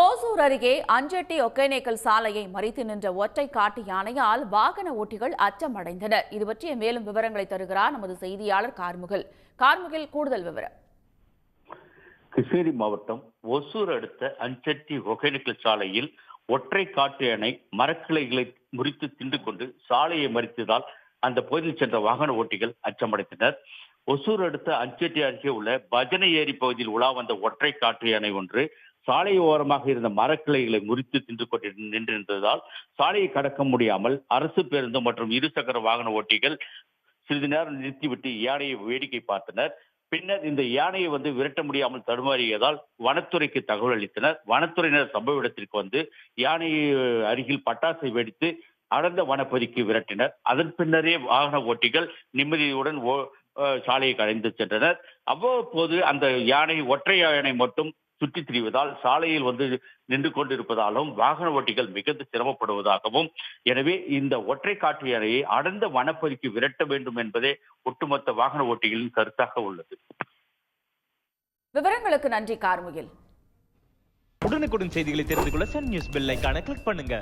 ஓசூர் அருகே அஞ்செட்டி ஒகேனேக்கல் சாலையை மறித்து நின்ற ஒற்றை காட்டு யானையால் வாகன ஓட்டிகள் அச்சமடைந்தனர். இது பற்றிய மேலும் விவரங்களை தருகிறார் நமது செய்தியாளர் கார்முகில். கார்முகில் கூடுதல் விவரம். கிருஷ்ணகிரி மாவட்டம் ஒசூர் அடுத்த அஞ்சட்டி ஒகேனக்கல் சாலையில் ஒற்றை காட்டு யானை மரக்கிளைகளை முறித்து தின்று கொண்டு சாலையை மறித்ததால் அந்த பகுதியில் சென்ற வாகன ஓட்டிகள் அச்சமடைந்தனர். ஒசூர் அடுத்த அஞ்சட்டி அருகே உள்ள பஜனை ஏரி பகுதியில் உலா வந்த ஒற்றை காற்று யானை ஒன்று சாலை ஓரமாக இருந்த மரக்கிளைகளை முறித்து தின்று கொண்டு நின்றிருந்ததால் சாலையை கடக்க முடியாமல் அரசு பேருந்து மற்றும் இருசக்கர வாகன ஓட்டிகள் சிறிது நேரம் நிறுத்திவிட்டு யானையை வேடிக்கை பார்த்தனர். பின்னர் இந்த யானையை வந்து விரட்ட முடியாமல் தடுமாறியதால் வனத்துறைக்கு தகவல் அளித்தனர். வனத்துறையினர் சம்பவ இடத்திற்கு வந்து யானையை அருகில் பட்டாசை வெடித்து அடர்ந்த வனப்பகுதிக்கு விரட்டினர். அதன் பின்னரே வாகன ஓட்டிகள் நிம்மதியுடன் ஓ- சாலையை கலைந்து சென்றனர். அவ்வப்போது அந்த யானை ஒற்றை யானை மட்டும் சுற்றித் திரிவதால் சாலையில் வந்து நின்று கொண்டிருப்பதாலும் வாகன ஓட்டிகள் மிகுந்த சிரமப்படுவதாகவும் எனவே இந்த ஒற்றை காட்டு யானையை அடர்ந்த வனப்பகுதிக்கு விரட்ட வேண்டும் என்பதே ஒட்டுமொத்த வாகன ஓட்டிகளின் கருத்தாக உள்ளது. விவரங்களுக்கு நன்றி கார்முகில். உடனுக்குடன் செய்திகளை தெரிந்து கொள்ள சன் நியூஸ் பெல் ஐகானை கிளிக் பண்ணுங்க.